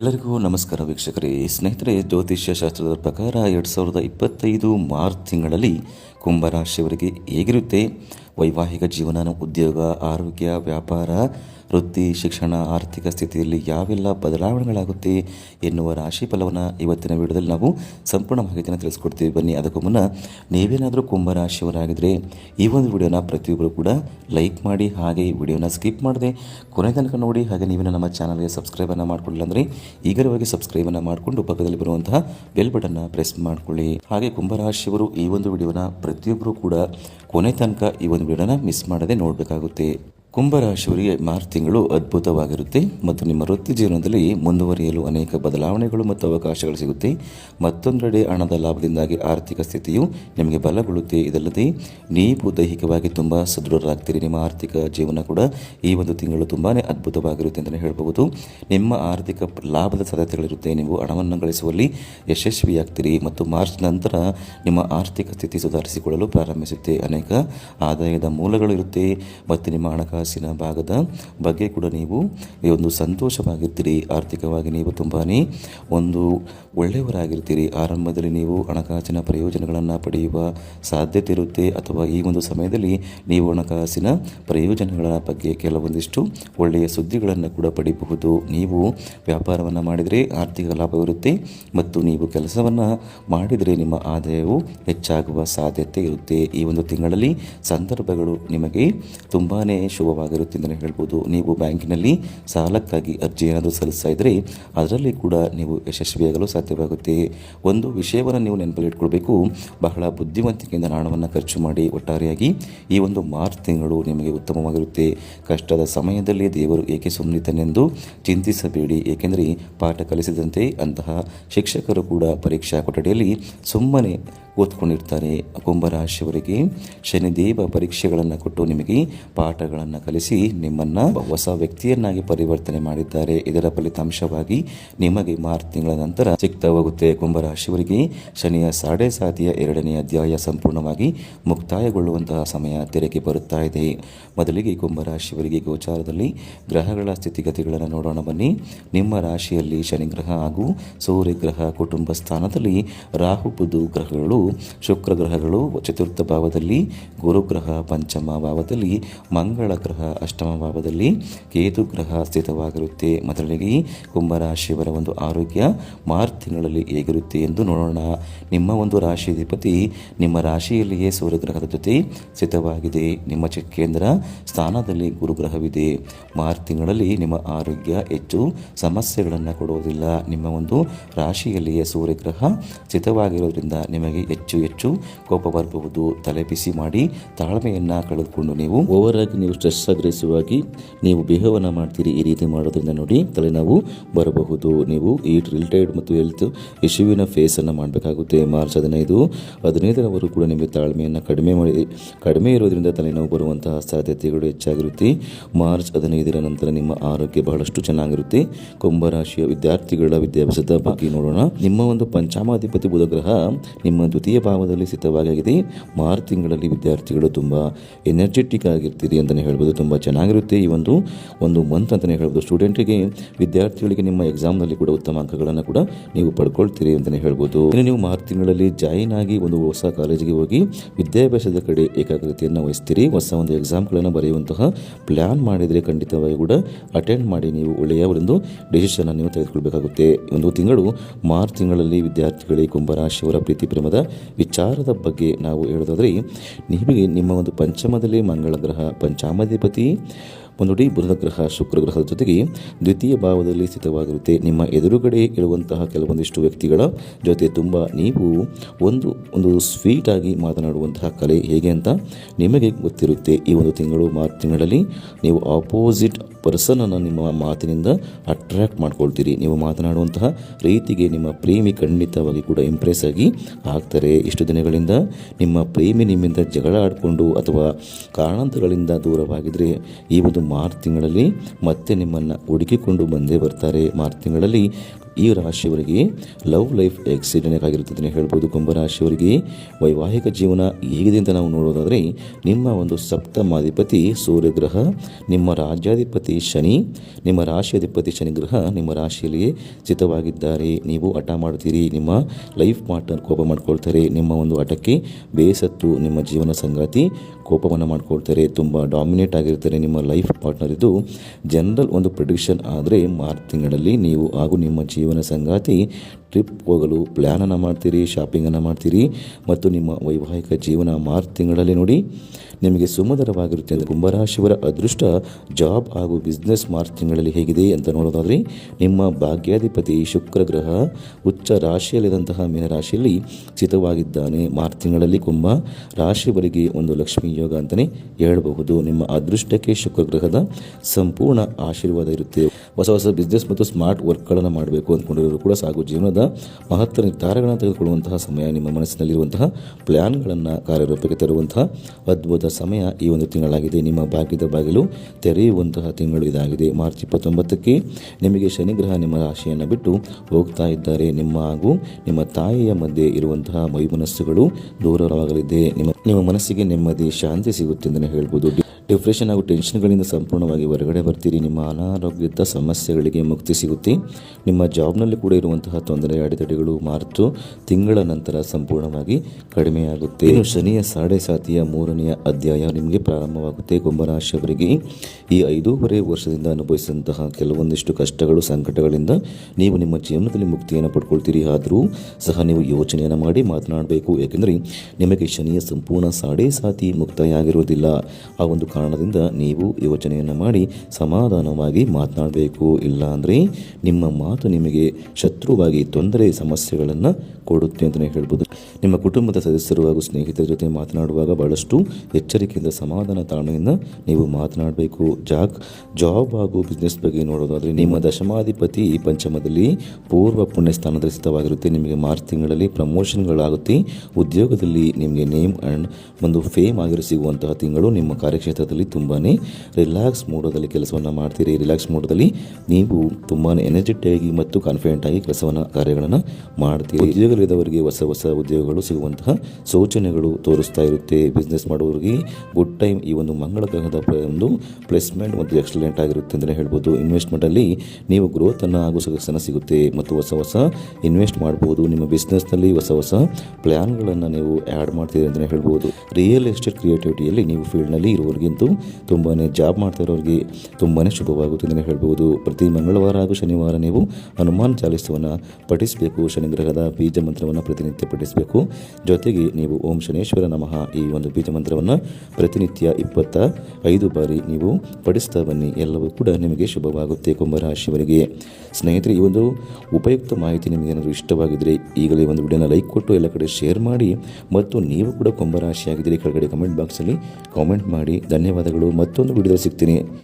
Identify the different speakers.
Speaker 1: ಎಲ್ಲರಿಗೂ ನಮಸ್ಕಾರ ವೀಕ್ಷಕರೇ. ಸ್ನೇಹಿತರೆ ಜ್ಯೋತಿಷ್ಯ ಶಾಸ್ತ್ರದ ಪ್ರಕಾರ ಎರಡು ಸಾವಿರದ ಇಪ್ಪತ್ತೈದು ಮಾರ್ಚ್ ತಿಂಗಳಲ್ಲಿ ಕುಂಭರಾಶಿಯವರಿಗೆ ಹೇಗಿರುತ್ತೆ? ವೈವಾಹಿಕ ಜೀವನ, ಉದ್ಯೋಗ, ಆರೋಗ್ಯ, ವ್ಯಾಪಾರ, ವೃತ್ತಿ, ಶಿಕ್ಷಣ, ಆರ್ಥಿಕ ಸ್ಥಿತಿಯಲ್ಲಿ ಯಾವೆಲ್ಲ ಬದಲಾವಣೆಗಳಾಗುತ್ತೆ ಎನ್ನುವ ರಾಶಿ ಫಲವನ್ನು ಇವತ್ತಿನ ವಿಡಿಯೋದಲ್ಲಿ ನಾವು ಸಂಪೂರ್ಣ ಮಾಹಿತಿಯನ್ನು ತಿಳಿಸ್ಕೊಡ್ತೀವಿ. ಬನ್ನಿ, ಅದಕ್ಕೂ ಮುನ್ನ ನೀವೇನಾದರೂ ಕುಂಭರಾಶಿಯವರಾಗಿದ್ದರೆ ಈ ಒಂದು ವಿಡಿಯೋನ ಪ್ರತಿಯೊಬ್ಬರು ಕೂಡ ಲೈಕ್ ಮಾಡಿ, ಹಾಗೆ ಈ ವಿಡಿಯೋನ ಸ್ಕಿಪ್ ಮಾಡದೆ ಕೊನೆ ತನಕ ನೋಡಿ, ಹಾಗೆ ನೀವೇನು ನಮ್ಮ ಚಾನಲ್ಗೆ ಸಬ್ಸ್ಕ್ರೈಬನ್ನು ಮಾಡ್ಕೊಳ್ಳಿಲ್ಲ ಅಂದರೆ ಈಗರವಾಗಿ ಸಬ್ಸ್ಕ್ರೈಬನ್ನು ಮಾಡಿಕೊಂಡು ಪಕ್ಕದಲ್ಲಿ ಬರುವಂತಹ ಬೆಲ್ ಬಟನ್ನ ಪ್ರೆಸ್ ಮಾಡಿಕೊಳ್ಳಿ. ಹಾಗೆ ಕುಂಭರಾಶಿಯವರು ಈ ಒಂದು ವಿಡಿಯೋನ ಪ್ರತಿಯೊಬ್ಬರು ಕೂಡ ಕೊನೆ ತನಕ ಈ ಒಂದು ವಿಡಿಯೋನ ಮಿಸ್ ಮಾಡದೆ ನೋಡಬೇಕಾಗುತ್ತೆ. ಕುಂಭರಾಶಿಯವರಿಗೆ ಮಾರ್ಚ್ ತಿಂಗಳು ಅದ್ಭುತವಾಗಿರುತ್ತೆ ಮತ್ತು ನಿಮ್ಮ ವೃತ್ತಿ ಜೀವನದಲ್ಲಿ ಮುಂದುವರಿಯಲು ಅನೇಕ ಬದಲಾವಣೆಗಳು ಮತ್ತು ಅವಕಾಶಗಳು ಸಿಗುತ್ತೆ. ಮತ್ತೊಂದೆಡೆ ಹಣದ ಲಾಭದಿಂದಾಗಿ ಆರ್ಥಿಕ ಸ್ಥಿತಿಯು ನಿಮಗೆ ಬಲಗೊಳ್ಳುತ್ತೆ. ಇದಲ್ಲದೆ ನೀವು ದೈಹಿಕವಾಗಿ ತುಂಬ ಸದೃಢರಾಗ್ತೀರಿ. ನಿಮ್ಮ ಆರ್ಥಿಕ ಜೀವನ ಕೂಡ ಈ ಒಂದು ತಿಂಗಳು ತುಂಬಾ ಅದ್ಭುತವಾಗಿರುತ್ತೆ ಅಂತಲೇ ಹೇಳ್ಬೋದು ನಿಮ್ಮ ಆರ್ಥಿಕ ಲಾಭದ ಸಾಧ್ಯತೆಗಳಿರುತ್ತೆ ನೀವು ಹಣವನ್ನು ಗಳಿಸುವಲ್ಲಿ ಯಶಸ್ವಿಯಾಗ್ತೀರಿ ಮತ್ತು ಮಾರ್ಚ್ ನಂತರ ನಿಮ್ಮ ಆರ್ಥಿಕ ಸ್ಥಿತಿ ಸುಧಾರಿಸಿಕೊಳ್ಳಲು ಪ್ರಾರಂಭಿಸುತ್ತೆ. ಅನೇಕ ಆದಾಯದ ಮೂಲಗಳು ಇರುತ್ತೆ ಮತ್ತು ನಿಮ್ಮ ಹಣಕಾಸಿನ ಭಾಗದ ಬಗ್ಗೆ ಕೂಡ ನೀವು ಈ ಒಂದು ಸಂತೋಷವಾಗಿರ್ತೀರಿ. ಆರ್ಥಿಕವಾಗಿ ನೀವು ತುಂಬಾ ಒಂದು ಒಳ್ಳೆಯವರಾಗಿರ್ತೀರಿ. ಆರಂಭದಲ್ಲಿ ನೀವು ಹಣಕಾಸಿನ ಪ್ರಯೋಜನಗಳನ್ನು ಪಡೆಯುವ ಸಾಧ್ಯತೆ ಇರುತ್ತೆ. ಅಥವಾ ಈ ಒಂದು ಸಮಯದಲ್ಲಿ ನೀವು ಹಣಕಾಸಿನ ಪ್ರಯೋಜನಗಳ ಬಗ್ಗೆ ಕೆಲವೊಂದಿಷ್ಟು ಒಳ್ಳೆಯ ಸುದ್ದಿಗಳನ್ನು ಕೂಡ ಪಡೆಯಬಹುದು ನೀವು ವ್ಯಾಪಾರವನ್ನು ಮಾಡಿದರೆ ಆರ್ಥಿಕ ಲಾಭವಿರುತ್ತೆ. ಮತ್ತು ನೀವು ಕೆಲಸವನ್ನು ಮಾಡಿದರೆ ನಿಮ್ಮ ಆದಾಯವು ಹೆಚ್ಚಾಗುವ ಸಾಧ್ಯತೆ ಇರುತ್ತೆ. ಈ ಒಂದು ತಿಂಗಳಲ್ಲಿ ಸಂದರ್ಭಗಳು ನಿಮಗೆ ತುಂಬಾ ಶುಭವಾಗಿರುತ್ತೆ ಅಂತಲೇ ಹೇಳ್ಬೋದು. ನೀವು ಬ್ಯಾಂಕಿನಲ್ಲಿ ಸಾಲಕ್ಕಾಗಿ ಅರ್ಜಿ ಏನಾದರೂ ಸಲ್ಲಿಸ್ತಾ ಇದ್ದರೆ ಅದರಲ್ಲಿ ಕೂಡ ನೀವು ಯಶಸ್ವಿಯಾಗಲು ಸಾಧ್ಯವಾಗುತ್ತೆ. ಒಂದು ವಿಷಯವನ್ನು ನೀವು ನೆನಪಲ್ಲಿಟ್ಕೊಳ್ಬೇಕು ಬಹಳ ಬುದ್ಧಿವಂತಿಕೆಯಿಂದ ಹಣವನ್ನು ಖರ್ಚು ಮಾಡಿ ಒಟ್ಟಾರೆಯಾಗಿ ಈ ಒಂದು ಮಾರ್ಚ್ ತಿಂಗಳು ನಿಮಗೆ ಉತ್ತಮವಾಗಿರುತ್ತೆ. ಕಷ್ಟದ ಸಮಯದಲ್ಲಿ ದೇವರು ಏಕೆ ಸುಮ್ಮನಿತನೆಂದು ಚಿಂತಿಸಬೇಡಿ. ಏಕೆಂದರೆ ಪಾಠ ಕಲಿಸಿದಂತೆ ಅಂತಹ ಶಿಕ್ಷಕರು ಕೂಡ ಪರೀಕ್ಷಾ ಕೊಠಡಿಯಲ್ಲಿ ಸುಮ್ಮನೆ ಓದ್ಕೊಂಡಿರ್ತಾರೆ. ಕುಂಭರಾಶಿಯವರಿಗೆ ಶನಿದೇವ ಪರೀಕ್ಷೆಗಳನ್ನು ಕೊಟ್ಟು ನಿಮಗೆ ಪಾಠಗಳನ್ನು ಕಲಿಸಿ ನಿಮ್ಮನ್ನು ಹೊಸ ವ್ಯಕ್ತಿಯನ್ನಾಗಿ ಪರಿವರ್ತನೆ ಮಾಡಿದ್ದಾರೆ. ಇದರ ಫಲಿತಾಂಶವಾಗಿ ನಿಮಗೆ ಮಾರ್ಚ್ ತಿಂಗಳ ನಂತರ ಸಿಗ್ತಾ ಹೋಗುತ್ತೆ ಕುಂಭರಾಶಿಯವರಿಗೆ ಶನಿಯ ಸಾಡೆ ಸಾತಿಯ ಎರಡನೇ ಅಧ್ಯಾಯ ಸಂಪೂರ್ಣವಾಗಿ ಮುಕ್ತಾಯಗೊಳ್ಳುವಂತಹ ಸಮಯ ತೆರೆಗೆ ಬರುತ್ತಾ ಇದೆ. ಮೊದಲಿಗೆ ಕುಂಭರಾಶಿಯವರಿಗೆ ಗೋಚಾರದಲ್ಲಿ ಗ್ರಹಗಳ ಸ್ಥಿತಿಗತಿಗಳನ್ನು ನೋಡೋಣ ಬನ್ನಿ. ನಿಮ್ಮ ರಾಶಿಯಲ್ಲಿ ಶನಿ ಗ್ರಹ ಹಾಗೂ ಸೂರ್ಯಗ್ರಹ ಕುಟುಂಬ ಸ್ಥಾನದಲ್ಲಿ ರಾಹು, ಬುಧು ಗ್ರಹಗಳು ಗ್ರಹಗಳು ಚತುರ್ಥ ಭಾವದಲ್ಲಿ, ಗುರುಗ್ರಹ ಪಂಚಮ ಭಾವದಲ್ಲಿ, ಮಂಗಳ ಗ್ರಹ ಅಷ್ಟಮ ಭಾವದಲ್ಲಿ, ಕೇತು ಗ್ರಹ ಸ್ಥಿತವಾಗಿರುತ್ತೆ. ಮೊದಲಿಗೆ ಕುಂಭರಾಶಿಯವರ ಒಂದು ಆರೋಗ್ಯ ಮಾರ್ಚ್ ತಿಂಗಳಲ್ಲಿ ಹೇಗಿರುತ್ತೆ ಎಂದು ನೋಡೋಣ. ನಿಮ್ಮ ಒಂದು ರಾಶಿಧಿಪತಿ ನಿಮ್ಮ ರಾಶಿಯಲ್ಲಿಯೇ ಸೂರ್ಯಗ್ರಹದ ಜೊತೆ ಸ್ಥಿತವಾಗಿದೆ. ನಿಮ್ಮ ಚಕ್ಕೇಂದ್ರ ಕೇಂದ್ರ ಸ್ಥಾನದಲ್ಲಿ ಗುರುಗ್ರಹವಿದೆ. ಮಾರ್ಚ್ ತಿಂಗಳಲ್ಲಿ ನಿಮ್ಮ ಆರೋಗ್ಯ ಹೆಚ್ಚು ಸಮಸ್ಯೆಗಳನ್ನು ಕೊಡುವುದಿಲ್ಲ. ನಿಮ್ಮ ಒಂದು ರಾಶಿಯಲ್ಲಿಯೇ ಸೂರ್ಯಗ್ರಹ ಸ್ಥಿತವಾಗಿರೋದ್ರಿಂದ ನಿಮಗೆ ಹೆಚ್ಚು ಹೆಚ್ಚು ಕೋಪ ಬರಬಹುದು. ತಲೆ ಬಿಸಿ ಮಾಡಿ ತಾಳ್ಮೆಯನ್ನು ಕಳೆದುಕೊಂಡು ನೀವು ಓವರ್ ಆಗಿ ನೀವು ಸ್ಟ್ರೆಸ್ ಅಗ್ರೆಸಿವ್ ಆಗಿ ನೀವು ಬಿಹೇವನ್ನು ಮಾಡ್ತೀರಿ ಈ ರೀತಿ ಮಾಡೋದ್ರಿಂದ ನೋಡಿ ತಲೆನೋವು ಬರಬಹುದು. ನೀವು ಈ ರಿಲೇಟೆಡ್ ಮತ್ತು ಹೆಲ್ತ್ ಇಶ್ಯೂವಿನ ಫೇಸನ್ನು ಮಾಡಬೇಕಾಗುತ್ತೆ. ಮಾರ್ಚ್ ಹದಿನೈದು ಹದಿನೈದರವರೆಗೂ ಕೂಡ ನಿಮಗೆ ತಾಳ್ಮೆಯನ್ನು ಕಡಿಮೆ ಮಾಡಿ, ಕಡಿಮೆ ಇರೋದ್ರಿಂದ ತಲೆನೋವು ಬರುವಂತಹ ಸಾಧ್ಯತೆಗಳು ಹೆಚ್ಚಾಗಿರುತ್ತೆ. ಮಾರ್ಚ್ ಹದಿನೈದರ ನಂತರ ನಿಮ್ಮ ಆರೋಗ್ಯ ಬಹಳಷ್ಟು ಚೆನ್ನಾಗಿರುತ್ತೆ. ಕುಂಭರಾಶಿಯ ವಿದ್ಯಾರ್ಥಿಗಳ ವಿದ್ಯಾಭ್ಯಾಸದ ಬಗ್ಗೆ ನೋಡೋಣ. ನಿಮ್ಮ ಒಂದು ಪಂಚಾಮಾಧಿಪತಿ ಬುಧ ಗ್ರಹ ನಿಮ್ಮ ದ್ವಿತೀಯ ಭಾವದಲ್ಲಿ ಸಿದ್ಧವಾಗಿದೆ ಮಾರ್ಚ್ ತಿಂಗಳಲ್ಲಿ ವಿದ್ಯಾರ್ಥಿಗಳು ತುಂಬ ಎನರ್ಜೆಟಿಕ್ ಆಗಿರ್ತೀರಿ ಅಂತಲೇ ಹೇಳ್ಬೋದು. ತುಂಬ ಚೆನ್ನಾಗಿರುತ್ತೆ ಈ ಒಂದು ಒಂದು ಮಂತ್ ಅಂತಲೇ ಹೇಳ್ಬೋದು. ಸ್ಟೂಡೆಂಟಿಗೆ ವಿದ್ಯಾರ್ಥಿಗಳಿಗೆ ನಿಮ್ಮ ಎಕ್ಸಾಮ್ನಲ್ಲಿ ಕೂಡ ಉತ್ತಮ ಅಂಕಗಳನ್ನು ಕೂಡ ನೀವು ಪಡ್ಕೊಳ್ತೀರಿ ಅಂತಲೇ ಹೇಳ್ಬೋದು. ಇನ್ನು ನೀವು ಮಾರ್ಚ್ ತಿಂಗಳಲ್ಲಿ ಜಾಯಿನ್ ಆಗಿ ಒಂದು ಹೊಸ ಕಾಲೇಜಿಗೆ ಹೋಗಿ ವಿದ್ಯಾಭ್ಯಾಸದ ಕಡೆ ಏಕಾಗ್ರತೆಯನ್ನು ವಹಿಸ್ತೀರಿ. ಹೊಸ ಒಂದು ಎಕ್ಸಾಮ್ಗಳನ್ನು ಬರೆಯುವಂತಹ ಪ್ಲ್ಯಾನ್ ಮಾಡಿದರೆ ಖಂಡಿತವಾಗಿ ಕೂಡ ಅಟೆಂಡ್ ಮಾಡಿ ನೀವು ಒಳ್ಳೆಯ ಒಂದು ಡಿಸಿಷನ್ ನೀವು ತೆಗೆದುಕೊಳ್ಬೇಕಾಗುತ್ತೆ. ಒಂದು ತಿಂಗಳು ಮಾರ್ಚ್ ತಿಂಗಳಲ್ಲಿ ವಿದ್ಯಾರ್ಥಿಗಳಿಗೆ ಕುಂಭರಾಶಿಯವರ ಪ್ರೀತಿ ಪ್ರೇಮದ ವಿಚಾರದ ಬಗ್ಗೆ ನಾವು ಹೇಳೋದಾದರೆ ನಿಮಗೆ ನಿಮ್ಮ ಒಂದು ಪಂಚಮದಲ್ಲಿ ಮಂಗಳ ಗ್ರಹ ಪಂಚಾಮಾಧಿಪತಿ ಒಂದು ಬುಧ ಗ್ರಹ ಶುಕ್ರ ಗ್ರಹದ ಜೊತೆಗೆ ದ್ವಿತೀಯ ಭಾವದಲ್ಲಿ ಸ್ಥಿತವಾಗಿರುತ್ತೆ. ನಿಮ್ಮ ಎದುರುಗಡೆ ಇರುವಂತಹ ಕೆಲವೊಂದಿಷ್ಟು ವ್ಯಕ್ತಿಗಳ ಜೊತೆ ತುಂಬ ನೀವು ಒಂದು ಒಂದು ಸ್ವೀಟ್ ಆಗಿ ಮಾತನಾಡುವಂತಹ ಕಲೆ ಹೇಗೆ ಅಂತ ನಿಮಗೆ ಗೊತ್ತಿರುತ್ತೆ. ಈ ಒಂದು ತಿಂಗಳು ಮಾರ್ಚ್ ತಿಂಗಳಲ್ಲಿ ನೀವು ಆಪೋಸಿಟ್ ಪರ್ಸನನ್ನು ನಿಮ್ಮ ಮಾತಿನಿಂದ ಅಟ್ರ್ಯಾಕ್ಟ್ ಮಾಡ್ಕೊಳ್ತೀರಿ. ನೀವು ಮಾತನಾಡುವಂತಹ ರೀತಿಗೆ ನಿಮ್ಮ ಪ್ರೇಮಿ ಖಂಡಿತವಾಗಿ ಕೂಡ ಇಂಪ್ರೆಸ್ ಆಗಿ ಆಗ್ತಾರೆ. ಇಷ್ಟು ದಿನಗಳಿಂದ ನಿಮ್ಮ ಪ್ರೇಮಿ ನಿಮ್ಮಿಂದ ಜಗಳ ಆಡಿಕೊಂಡು ಅಥವಾ ಕಾರಣಾಂತರಗಳಿಂದ ದೂರವಾಗಿದ್ದರೆ ಈ ಒಂದು ಮಾರ್ಚ್ ತಿಂಗಳಲ್ಲಿ ಮತ್ತೆ ನಿಮ್ಮನ್ನು ಹುಡುಕಿಕೊಂಡು ಬಂದೇ ಬರ್ತಾರೆ. ಮಾರ್ಚ್ ತಿಂಗಳಲ್ಲಿ ಈ ರಾಶಿಯವರಿಗೆ ಲವ್ ಲೈಫ್ ಎಕ್ಸಿಡೆಂಟ್ ಆಗಿರುತ್ತದೆ ಅಂತಲೇ ಹೇಳ್ಬೋದು ಕುಂಭರಾಶಿಯವರಿಗೆ. ವೈವಾಹಿಕ ಜೀವನ ಹೇಗಿದೆ ಅಂತ ನಾವು ನೋಡೋದಾದರೆ, ನಿಮ್ಮ ಒಂದು ಸಪ್ತಮಾಧಿಪತಿ ಸೂರ್ಯಗ್ರಹ, ನಿಮ್ಮ ರಾಜ್ಯಾಧಿಪತಿ ಶನಿ, ನಿಮ್ಮ ರಾಶಿಯಾಧಿಪತಿ ಶನಿಗ್ರಹ ನಿಮ್ಮ ರಾಶಿಯಲ್ಲಿಯೇ ಸ್ಥಿತವಾಗಿದ್ದಾರೆ. ನೀವು ಹಠ ಮಾಡ್ತೀರಿ, ನಿಮ್ಮ ಲೈಫ್ ಪಾರ್ಟ್ನರ್ ಕೋಪ ಮಾಡ್ಕೊಳ್ತಾರೆ, ನಿಮ್ಮ ಒಂದು ಹಠಕ್ಕೆ ಬೇಸತ್ತು, ನಿಮ್ಮ ಜೀವನ ಸಂಗಾತಿ ಕೋಪವನ್ನು ಮಾಡ್ಕೊಳ್ತಾರೆ, ತುಂಬ ಡಾಮಿನೇಟ್ ಆಗಿರ್ತಾರೆ ನಿಮ್ಮ ಲೈಫ್ ಪಾರ್ಟ್ನರ್ ಇದು. ಜನರಲ್ ಒಂದು ಪ್ರಿಡಿಕ್ಷನ್ ಆದರೆ ಮಾರ್ಚ್ ತಿಂಗಳಲ್ಲಿ ನೀವು ಹಾಗೂ ನಿಮ್ಮ ಜೀವನ ಸಂಗಾತಿ ಟ್ರಿಪ್ ಹೋಗಲು ಪ್ಲ್ಯಾನನ್ನು ಮಾಡ್ತೀರಿ, ಶಾಪಿಂಗನ್ನು ಮಾಡ್ತೀರಿ ಮತ್ತು ನಿಮ್ಮ ವೈವಾಹಿಕ ಜೀವನ ಮಾರ್ಚ್ ತಿಂಗಳಲ್ಲಿ ನೋಡಿ. ನಿಮಗೆ ಸುಮಧುರವಾಗಿರುತ್ತೆ ಅಂದರೆ ಕುಂಭರಾಶಿಯವರ ಅದೃಷ್ಟ ಜಾಬ್ ಹಾಗೂ ಬಿಸ್ನೆಸ್ ಮಾರ್ಚ್ ತಿಂಗಳಲ್ಲಿ ಹೇಗಿದೆ ಅಂತ ನೋಡೋದಾದರೆ, ನಿಮ್ಮ ಭಾಗ್ಯಾಧಿಪತಿ ಶುಕ್ರ ಗ್ರಹ ಉಚ್ಚ ರಾಶಿಯಲ್ಲಿದ್ದಂತಹ ಮೀನರಾಶಿಯಲ್ಲಿ ಸ್ಥಿತವಾಗಿದ್ದಾನೆ ಮಾರ್ಚ್ ತಿಂಗಳಲ್ಲಿ ಕುಂಭ ರಾಶಿಯವರಿಗೆ ಒಂದು ಲಕ್ಷ್ಮೀ ಯೋಗ ಅಂತಲೇ ಹೇಳಬಹುದು. ನಿಮ್ಮ ಅದೃಷ್ಟಕ್ಕೆ ಶುಕ್ರ ಗ್ರಹದ ಸಂಪೂರ್ಣ ಆಶೀರ್ವಾದ ಇರುತ್ತೆ. ಹೊಸ ಹೊಸ ಬಿಸ್ನೆಸ್ ಮತ್ತು ಸ್ಮಾರ್ಟ್ ವರ್ಕ್ಗಳನ್ನು ಮಾಡಬೇಕು ಅಂದ್ಕೊಂಡಿರೋರು ಕೂಡ ಸಾಕು. ಜೀವನದ ಮಹತ್ತರ ನಿರ್ಧಾರಗಳನ್ನು ತೆಗೆದುಕೊಳ್ಳುವಂತಹ ಸಮಯ, ನಿಮ್ಮ ಮನಸ್ಸಿನಲ್ಲಿರುವಂತಹ ಪ್ಲ್ಯಾನ್ಗಳನ್ನು ಕಾರ್ಯರೂಪಕ್ಕೆ ತರುವಂತಹ ಅದ್ಭುತ ಸಮಯ ಈ ಒಂದು ತಿಂಗಳಾಗಿದೆ. ನಿಮ್ಮ ಭಾಗ್ಯದ ಬಾಗಿಲು ತೆರೆಯುವಂತಹ ತಿಂಗಳು ಇದಾಗಿದೆ. ಮಾರ್ಚ್ ಇಪ್ಪತ್ತೊಂಬತ್ತಕ್ಕೆ ನಿಮಗೆ ಶನಿಗ್ರಹ ನಿಮ್ಮ ರಾಶಿಯನ್ನು ಬಿಟ್ಟು ಹೋಗ್ತಾ ಇದ್ದಾರೆ. ನಿಮ್ಮ ಹಾಗೂ ನಿಮ್ಮ ತಾಯಿಯ ಮಧ್ಯೆ ಇರುವಂತಹ ಮೈಮನಸ್ಸುಗಳು ದೂರವಾಗಲಿದೆ. ನಿಮ್ಮ ನಿಮ್ಮ ಮನಸ್ಸಿಗೆ ನೆಮ್ಮದಿ, ಶಾಂತಿ ಸಿಗುತ್ತೆ ಅಂತಲೇ ಹೇಳ್ಬೋದು. ಡಿಪ್ರೆಷನ್ ಹಾಗೂ ಟೆನ್ಷನ್ಗಳಿಂದ ಸಂಪೂರ್ಣವಾಗಿ ಹೊರಗಡೆ ಬರ್ತೀರಿ. ನಿಮ್ಮ ಅನಾರೋಗ್ಯದ ಸಮಸ್ಯೆಗಳಿಗೆ ಮುಕ್ತಿ ಸಿಗುತ್ತೆ. ನಿಮ್ಮ ಜಾಬ್ನಲ್ಲಿ ಕೂಡ ಇರುವಂತಹ ತೊಂದರೆ, ಅಡೆತಡೆಗಳು ಮಾರ್ಚು ತಿಂಗಳ ನಂತರ ಸಂಪೂರ್ಣವಾಗಿ ಕಡಿಮೆಯಾಗುತ್ತೆ. ಶನಿಯ ಸಾಡೆ ಸಾತಿಯ ಮೂರನೆಯ ಅಧ್ಯಾಯ ನಿಮಗೆ ಪ್ರಾರಂಭವಾಗುತ್ತೆ. ಕುಂಭರಾಶಿಯವರಿಗೆ ಈ ಐದೂವರೆ ವರ್ಷದಿಂದ ಅನುಭವಿಸಿದಂತಹ ಕೆಲವೊಂದಿಷ್ಟು ಕಷ್ಟಗಳು, ಸಂಕಟಗಳಿಂದ ನೀವು ನಿಮ್ಮ ಜೀವನದಲ್ಲಿ ಮುಕ್ತಿಯನ್ನು ಪಡ್ಕೊಳ್ತೀರಿ. ಆದರೂ ಸಹ ನೀವು ಯೋಚನೆಯನ್ನು ಮಾಡಿ ಮಾತನಾಡಬೇಕು. ಏಕೆಂದರೆ ನಿಮಗೆ ಶನಿಯ ಸಂಪೂರ್ಣ ಸಾಡೆ ಸಾತಿ ಮುಕ್ತಾಯ ಆಗಿರುವುದಿಲ್ಲ ಆ ಒಂದು ಕಾರಣದಿಂದ ನೀವು ಯೋಚನೆಯನ್ನು ಮಾಡಿ ಸಮಾಧಾನವಾಗಿ ಮಾತನಾಡಬೇಕು. ಇಲ್ಲ ಅಂದರೆ ನಿಮ್ಮ ಮಾತು ನಿಮಗೆ ಶತ್ರುವಾಗಿ ತೊಂದರೆ, ಸಮಸ್ಯೆಗಳನ್ನು ಕೊಡುತ್ತೆ ಅಂತಲೇ ಹೇಳ್ಬೋದು. ನಿಮ್ಮ ಕುಟುಂಬದ ಸದಸ್ಯರು ಹಾಗೂ ಸ್ನೇಹಿತರ ಜೊತೆ ಮಾತನಾಡುವಾಗ ಬಹಳಷ್ಟು ಎಚ್ಚರಿಕೆಯಿಂದ ಸಮಾಧಾನ ತಾಳ್ಮೆಯಿಂದ ನೀವು ಮಾತನಾಡಬೇಕು. ಜಾಕ್, ಜಾಬ್ ಹಾಗೂ ಬಿಸ್ನೆಸ್ ಬಗ್ಗೆ ನೋಡೋದಾದರೆ ನಿಮ್ಮ ದಶಮಾಧಿಪತಿ ಪಂಚಮದಲ್ಲಿ ಪೂರ್ವ ಪುಣ್ಯ ಸ್ಥಾನದಲ್ಲಿ ಸ್ಥಿತವಾಗಿರುತ್ತೆ ನಿಮಗೆ ಮಾರ್ಚ್ ತಿಂಗಳಲ್ಲಿ ಪ್ರಮೋಷನ್ಗಳಾಗುತ್ತೆ. ಉದ್ಯೋಗದಲ್ಲಿ ನಿಮಗೆ ನೇಮ್ ಆ್ಯಂಡ್ ಒಂದು ಫೇಮ್ ಆಗಿರೋ ಸಿಗುವಂತಹ ತಿಂಗಳು ನಿಮ್ಮ ಕಾರ್ಯಕ್ಷೇತ್ರದಲ್ಲಿ ತುಂಬಾ ರಿಲ್ಯಾಕ್ಸ್ ಮೋಡದಲ್ಲಿ ಕೆಲಸವನ್ನು ಮಾಡ್ತೀರಿ. ರಿಲ್ಯಾಕ್ಸ್ ಮೋಡದಲ್ಲಿ ನೀವು ತುಂಬಾ ಎನರ್ಜೆಟಿಕ್ ಮತ್ತು ಕಾನ್ಫಿಡೆಂಟ್ ಆಗಿ ಕೆಲಸವನ್ನು, ಕಾರ್ಯಗಳನ್ನು ಮಾಡ್ತೀರಿ. ಉದ್ಯೋಗಗಳಿದವರಿಗೆ ಹೊಸ ಹೊಸ ಉದ್ಯೋಗಗಳು ಸಿಗುವಂತಹ ಸೂಚನೆಗಳು ತೋರಿಸ್ತಾ ಇರುತ್ತೆ. ಬಿಸ್ನೆಸ್ ಮಾಡುವವರಿಗೆ ಗುಡ್ ಟೈಮ್ ಈ ಒಂದು ಮಂಗಳ ಗ್ರಹದ ಒಂದು ಪ್ಲೇಸ್ಮೆಂಟ್ ಮತ್ತು ಎಕ್ಸಲೆಂಟ್ ಆಗಿರುತ್ತೆ ಅಂತಲೇ ಹೇಳ್ಬೋದು. ಇನ್ವೆಸ್ಟ್ಮೆಂಟಲ್ಲಿ ನೀವು ಗ್ರೋತನ್ನು ಹಾಗೂ ಸಕ್ಸಸ್ಸನ್ನು ಸಿಗುತ್ತೆ ಮತ್ತು ಹೊಸ ಹೊಸ ಇನ್ವೆಸ್ಟ್ ಮಾಡ್ಬೋದು. ನಿಮ್ಮ ಬಿಸ್ನೆಸ್ನಲ್ಲಿ ಹೊಸ ಹೊಸ ಪ್ಲ್ಯಾನ್ಗಳನ್ನು ನೀವು ಆ್ಯಡ್ ಮಾಡ್ತೀರಿ ಅಂತಲೇ ಹೇಳ್ಬೋದು. ರಿಯಲ್ ಎಸ್ಟೇಟ್ ಕ್ರಿಯೇಟಿವಿಟಿಯಲ್ಲಿ ನೀವು ಫೀಲ್ಡ್ನಲ್ಲಿ ಇರುವವರಿಗಂತೂ ತುಂಬಾ ಜಾಬ್ ಮಾಡ್ತಾ ಇರೋರಿಗೆ ತುಂಬಾ ಶುಭವಾಗುತ್ತೆ ಅಂತಲೇ ಹೇಳ್ಬೋದು ಪ್ರತಿ ಮಂಗಳವಾರ ಹಾಗೂ ಶನಿವಾರ ನೀವು ಹನುಮಾನ್ ಚಾಲಿಸವನ್ನು ಪಠಿಸಬೇಕು. ಶನಿಗ್ರಹದ ಬೀಜ ಮಂತ್ರವನ್ನು ಪ್ರತಿನಿತ್ಯ ಪಠಿಸಬೇಕು. ಜೊತೆಗೆ ನೀವು ಓಂ ಶನೇಶ್ವರ ನಮಃ ಈ ಒಂದು ಬೀಜ ಮಂತ್ರವನ್ನು ಪ್ರತಿನಿತ್ಯ ಇಪ್ಪತ್ತ ಐದು ಬಾರಿ ನೀವು ಪಠಿಸ್ತಾ ಬನ್ನಿ. ಎಲ್ಲವೂ ಕೂಡ ನಿಮಗೆ ಶುಭವಾಗುತ್ತೆ ಕುಂಭರಾಶಿಯವರಿಗೆ. ಸ್ನೇಹಿತರೆ, ಈ ಒಂದು ಉಪಯುಕ್ತ ಮಾಹಿತಿ ನಿಮಗೇನಾದರೂ ಇಷ್ಟವಾಗಿದ್ದರೆ ಈಗಲೇ ಒಂದು ವಿಡಿಯೋನ ಲೈಕ್ ಕೊಟ್ಟು ಎಲ್ಲ ಕಡೆ ಶೇರ್ ಮಾಡಿ ಮತ್ತು ನೀವು ಕೂಡ ಕುಂಭರಾಶಿಯಾಗಿದ್ದರೆ, ಕೆಳಗಡೆ ಕಮೆಂಟ್ ಬಾಕ್ಸಲ್ಲಿ ಕಾಮೆಂಟ್ ಮಾಡಿ. ಧನ್ಯವಾದಗಳು. ಮತ್ತೊಂದು ವಿಡಿಯೋದಲ್ಲಿ ಸಿಗ್ತೀನಿ.